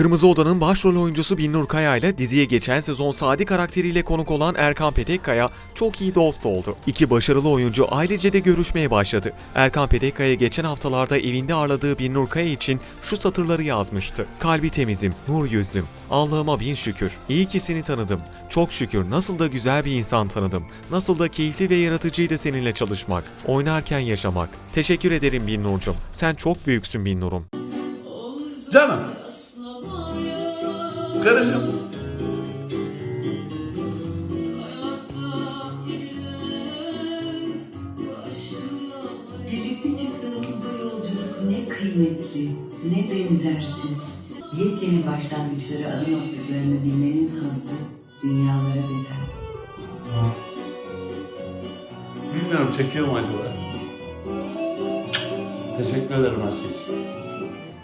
Kırmızı Oda'nın başrol oyuncusu Binnur Kaya ile diziye geçen sezon Sadi karakteriyle konuk olan Erkan Petekkaya çok iyi dost oldu. İki başarılı oyuncu ailece de görüşmeye başladı. Erkan Petekkaya geçen haftalarda evinde ağırladığı Binnur Kaya için şu satırları yazmıştı. Kalbi temizim, nur yüzlüm. Allah'ıma bin şükür. İyi ki seni tanıdım. Çok şükür nasıl da güzel bir insan tanıdım. Nasıl da keyifli ve yaratıcıydı seninle çalışmak. Oynarken yaşamak. Teşekkür ederim Binnur'cum. Sen çok büyüksün Binnur'um. Canım. Karışım. Birlikte çıktığımız bu yolculuk ne kıymetli, ne benzersiz. Yepyeni başlangıçları adım attıklarını bilmenin hazzı dünyalara bedel. Bilmiyorum çekiyor mu acaba? Teşekkür ederim her şey için.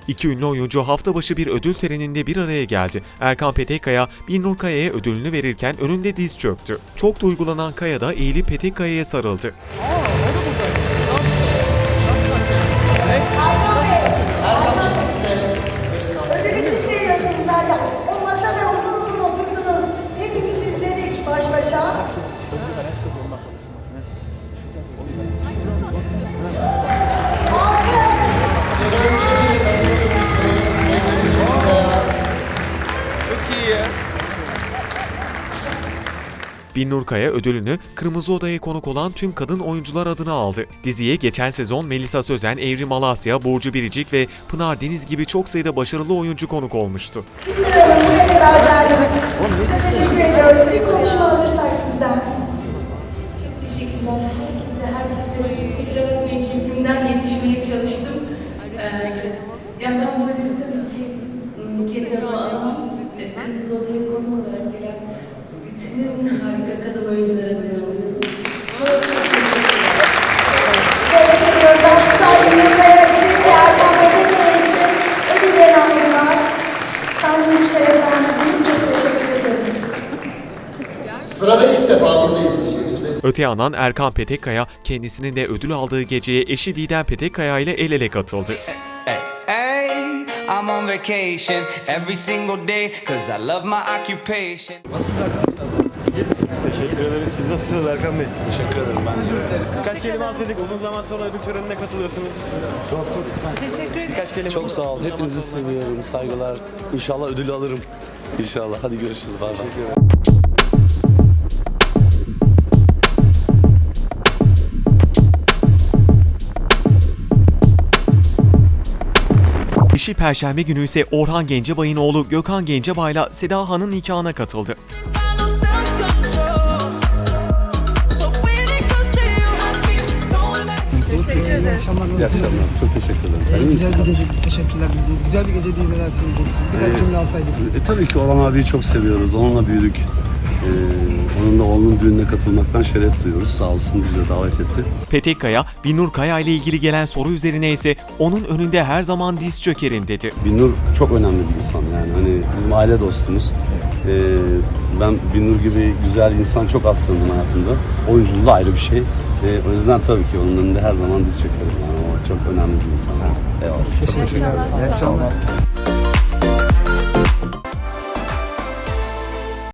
İki ünlü oyuncu hafta başı bir ödül töreninde bir araya geldi. Erkan Petekkaya, Binnur Kaya'ya ödülünü verirken önünde diz çöktü. Çok duygulanan Kaya da eğilip Petekkaya'ya sarıldı. Ödülü Binnur Kaya ödülünü Kırmızı Oda'ya konuk olan tüm kadın oyuncular adına aldı. Diziye geçen sezon Melisa Sözen, Evrim Alasya, Burcu Biricik ve Pınar Deniz gibi çok sayıda başarılı oyuncu konuk olmuştu. Bildir Hanım buraya kadar geldiniz. Size teşekkür ediyoruz. Bir konuşma alırsak sizden. Teşekkürler herkese, herkese. Kusura bakmayın şeklimden yetişmeye çalıştım. Ee, yani ben bu ödülü tabii ki ım, kendi adıma alamam. Ee, Kırmızı Oda'ya konu olarak gelen bütün harika kadın oyuncular adına alıyorum. Çok çok teşekkür ederim. Tebrik ediyoruz. Alkışlar Binnur Kaya için ve Erkan Petekkaya için ödüllerini aldılar. Sahnenizi şereflendirdiniz. Çok teşekkür ediyoruz. Şems Bey. Öte yandan Erkan Petekkaya kendisinin de ödül aldığı geceye eşi Didem Petekkaya ile el ele katıldı. I'm on vacation every single day cause I love my occupation. Teşekkür ederiz. Siz nasılsınız Erkan Bey? Teşekkür ederim ben de. Birkaç kelime alsaydık uzun zaman sonra ödül törenine katılıyorsunuz. Çok Teşekkür ederim. Birkaç kelime Çok sağ ol. Hepinizi seviyorum. Saygılar. İnşallah ödülü alırım. İnşallah. Hadi görüşürüz. Bay bay. Dişi Perşembe günü ise Orhan Gencebay'ın oğlu Gökhan Gencebay'la Seda Han'ın nikahına katıldı. İyi akşamlar. Çok teşekkür ederim. Sen iyi misin? Güzel bir gece, teşekkürler biz de. Güzel bir gece değil neler söyleyeceksiniz. Birkaç cümle alsaydık. E, tabii ki Orhan abiyi çok seviyoruz. Onunla büyüdük. E, da oğlunun düğününe katılmaktan şeref duyuyoruz. Sağ olsun bize davet etti. Petekkaya, Binnur Kaya ile ilgili gelen soru üzerine ise onun önünde her zaman diz çökerim dedi. Binnur çok önemli bir insan yani hani bizim aile dostumuz. E, ben Binnur gibi güzel insan çok az tanıdım hayatımda. Oyunculuğu da ayrı bir şey. E, o yüzden tabii ki onun önünde her zaman diz çökerim. Yani o çok önemli bir insan. Eyvallah. Çok teşekkür ederim. İyi akşamlar.